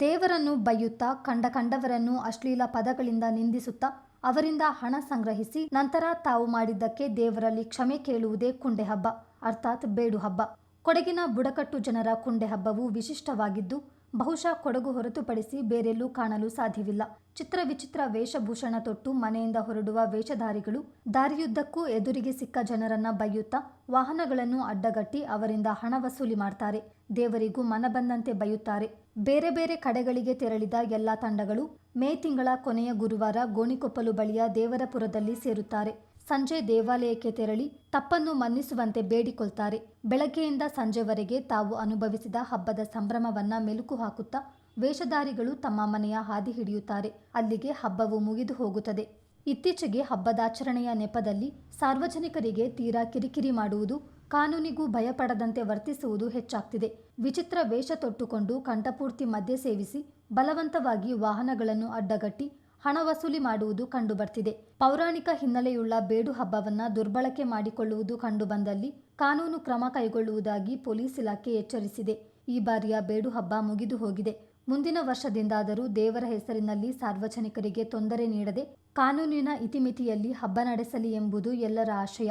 ದೇವರನ್ನು ಬೈಯುತ್ತಾ ಕಂಡ ಕಂಡವರನ್ನು ಅಶ್ಲೀಲ ಪದಗಳಿಂದ ನಿಂದಿಸುತ್ತಾ ಅವರಿಂದ ಹಣ ಸಂಗ್ರಹಿಸಿ ನಂತರ ತಾವು ಮಾಡಿದ್ದಕ್ಕೆ ದೇವರಲ್ಲಿ ಕ್ಷಮೆ ಕೇಳುವುದೇ ಕುಂಡೆ ಹಬ್ಬ, ಅರ್ಥಾತ್ ಬೇಡು ಹಬ್ಬ. ಕೊಡಗಿನ ಬುಡಕಟ್ಟು ಜನರ ಕುಂಡೆ ಹಬ್ಬವು ವಿಶಿಷ್ಟವಾಗಿದ್ದು, ಬಹುಶಃ ಕೊಡಗು ಹೊರತುಪಡಿಸಿ ಬೇರೆಲ್ಲೂ ಕಾಣಲು ಸಾಧ್ಯವಿಲ್ಲ. ಚಿತ್ರ ವಿಚಿತ್ರ ವೇಷಭೂಷಣ ತೊಟ್ಟು ಮನೆಯಿಂದ ಹೊರಡುವ ವೇಷಧಾರಿಗಳು ದಾರಿಯುದ್ದಕ್ಕೂ ಎದುರಿಗೆ ಸಿಕ್ಕ ಜನರನ್ನ ಬೈಯುತ್ತಾ ವಾಹನಗಳನ್ನು ಅಡ್ಡಗಟ್ಟಿ ಅವರಿಂದ ಹಣ ವಸೂಲಿ ಮಾಡ್ತಾರೆ. ದೇವರಿಗೂ ಮನಬಂದಂತೆ ಬೈಯುತ್ತಾರೆ ಬೇರೆ ಬೇರೆ ಕಡೆಗಳಿಗೆ ತೆರಳಿದ ಎಲ್ಲ ತಂಡಗಳು ಮೇ ತಿಂಗಳ ಕೊನೆಯ ಗುರುವಾರ ಗೋಣಿಕೊಪ್ಪಲು ಬಳಿಯ ದೇವರಪುರದಲ್ಲಿ ಸೇರುತ್ತಾರೆ. ಸಂಜೆ ದೇವಾಲಯಕ್ಕೆ ತೆರಳಿ ತಪ್ಪನ್ನು ಮನ್ನಿಸುವಂತೆ ಬೇಡಿಕೊಳ್ತಾರೆ. ಬೆಳಗ್ಗೆಯಿಂದ ಸಂಜೆವರೆಗೆ ತಾವು ಅನುಭವಿಸಿದ ಹಬ್ಬದ ಸಂಭ್ರಮವನ್ನ ಮೆಲುಕು ಹಾಕುತ್ತಾ ವೇಷಧಾರಿಗಳು ತಮ್ಮ ಮನೆಯ ಹಾದಿ ಹಿಡಿಯುತ್ತಾರೆ. ಅಲ್ಲಿಗೆ ಹಬ್ಬವು ಮುಗಿದು ಹೋಗುತ್ತದೆ. ಇತ್ತೀಚೆಗೆ ಹಬ್ಬದಾಚರಣೆಯ ನೆಪದಲ್ಲಿ ಸಾರ್ವಜನಿಕರಿಗೆ ತೀರಾ ಕಿರಿಕಿರಿ ಮಾಡುವುದು ಕಾನೂನಿಗೂ ಭಯಪಡದಂತೆ ವರ್ತಿಸುವುದು ಹೆಚ್ಚಾಗ್ತಿದೆ. ವಿಚಿತ್ರ ವೇಷ ತೊಟ್ಟುಕೊಂಡು ಕಂಠಪೂರ್ತಿ ಮದ್ಯ ಸೇವಿಸಿ, ಬಲವಂತವಾಗಿ ವಾಹನಗಳನ್ನು ಅಡ್ಡಗಟ್ಟಿ, ಹಣ ವಸೂಲಿ ಮಾಡುವುದು ಕಂಡುಬರ್ತಿದೆ. ಪೌರಾಣಿಕ ಹಿನ್ನೆಲೆಯುಳ್ಳ ಬೇಡು ಹಬ್ಬವನ್ನ ದುರ್ಬಳಕೆ ಮಾಡಿಕೊಳ್ಳುವುದು ಕಂಡುಬಂದಲ್ಲಿ ಕಾನೂನು ಕ್ರಮ ಕೈಗೊಳ್ಳುವುದಾಗಿ ಪೊಲೀಸ್ ಇಲಾಖೆ ಎಚ್ಚರಿಸಿದೆ. ಈ ಬಾರಿಯ ಬೇಡು ಹಬ್ಬ ಮುಗಿದು ಹೋಗಿದೆ. ಮುಂದಿನ ವರ್ಷದಿಂದಾದರೂ ದೇವರ ಹೆಸರಿನಲ್ಲಿ ಸಾರ್ವಜನಿಕರಿಗೆ ತೊಂದರೆ ನೀಡದೆ ಕಾನೂನಿನ ಇತಿಮಿತಿಯಲ್ಲಿ ಹಬ್ಬ ನಡೆಸಲಿ ಎಂಬುದು ಎಲ್ಲರ ಆಶಯ.